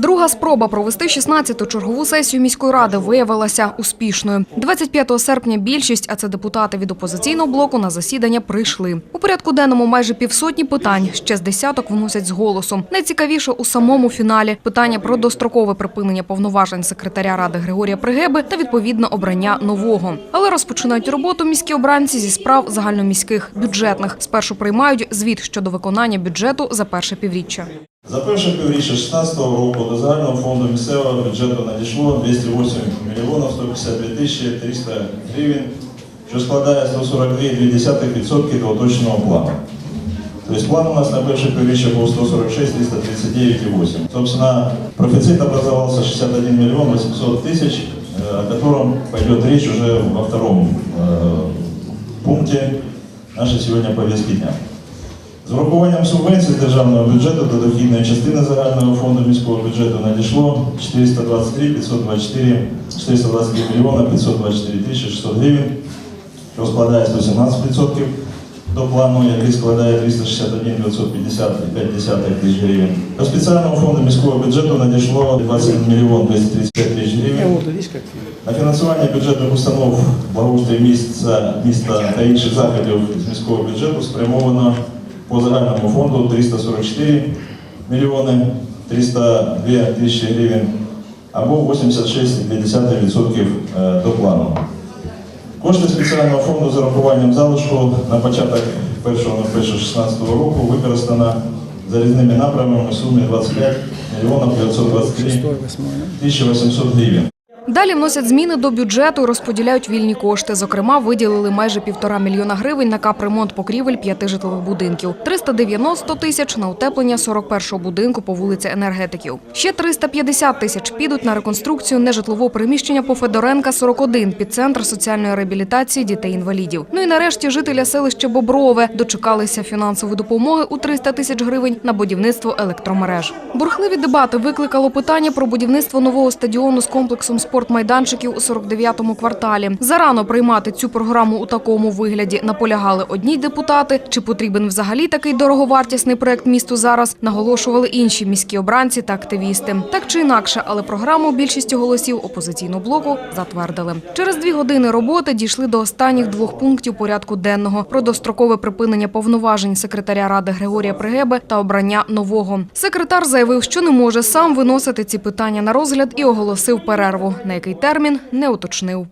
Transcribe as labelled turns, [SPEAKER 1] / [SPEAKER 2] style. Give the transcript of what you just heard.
[SPEAKER 1] Друга спроба провести 16-ту чергову сесію міської ради виявилася успішною. 25 серпня більшість, а це депутати від опозиційного блоку, на засідання прийшли. У порядку денному майже півсотні питань, ще з десяток вносять з голосу. Найцікавіше у самому фіналі питання про дострокове припинення повноважень секретаря ради Григорія Пригеби та відповідно обрання нового. Але розпочинають роботу міські обранці зі справ загальноміських бюджетних. Спершу приймають звіт щодо виконання бюджету за перше півріччя.
[SPEAKER 2] За перше півріччя 2016 року до загального фонду місцевого бюджету надійшло 208 мільйонів 152 тисячі 300 гривень, що складає 142,2% до уточненого плану. Тобто план у нас на перше півріччя був 146 339,8. Собственно, профицит образовался 61 миллион 800 тысяч, э, о котором пойдет речь уже во втором э, пункте нашей сегодня повестки дня. З урахуванням субвенцій з державного бюджету до дохідної частини загального фонду міського бюджету надійшло 423 524 423 мільйона 524 тисячі 600 гривень, що складає 117% до плану, який складає 361 955 тисяч гривень. До спеціального фонду міського бюджету надійшло 21 мільйон 235 тисяч гривень. На фінансування бюджетних установ благоустрою міста, міста та інших заходів з міського бюджету спрямовано по загальному фонду 344 мільйони 302 тисячі гривень або 86,2% е, до плану. Кошти спеціального фонду з урахуванням залишку на початок 1.01.16 року використано за різними напрямами в сумі 25 мільйонів 523
[SPEAKER 3] 6 8
[SPEAKER 2] 1800 гривень.
[SPEAKER 1] Далі вносять зміни до бюджету розподіляють вільні кошти. Зокрема, виділили майже півтора мільйона гривень на капремонт покрівель п'яти житлових будинків, 390 тисяч на утеплення 41-го будинку по вулиці Енергетиків. Ще 350 тисяч підуть на реконструкцію нежитлового приміщення по Федоренка 41 під центр соціальної реабілітації дітей-інвалідів. Ну і нарешті жителя селища Боброве дочекалися фінансової допомоги у 300 тисяч гривень на будівництво електромереж. Бурхливі дебати викликало питання про будівництво нового стадіону з комплексом спортмайданчиків у 49-му кварталі. Зарано приймати цю програму у такому вигляді наполягали одні депутати. Чи потрібен взагалі такий дороговартісний проект місту зараз? Наголошували інші міські обранці та активісти. Так чи інакше, але програму більшістю голосів опозиційного блоку затвердили. Через дві години роботи дійшли до останніх двох пунктів порядку денного про дострокове припинення повноважень секретаря ради Григорія Пригеби та обрання нового. Секретар заявив, що не може сам виносити ці питання на розгляд і оголосив перерву, на який термін не уточнив.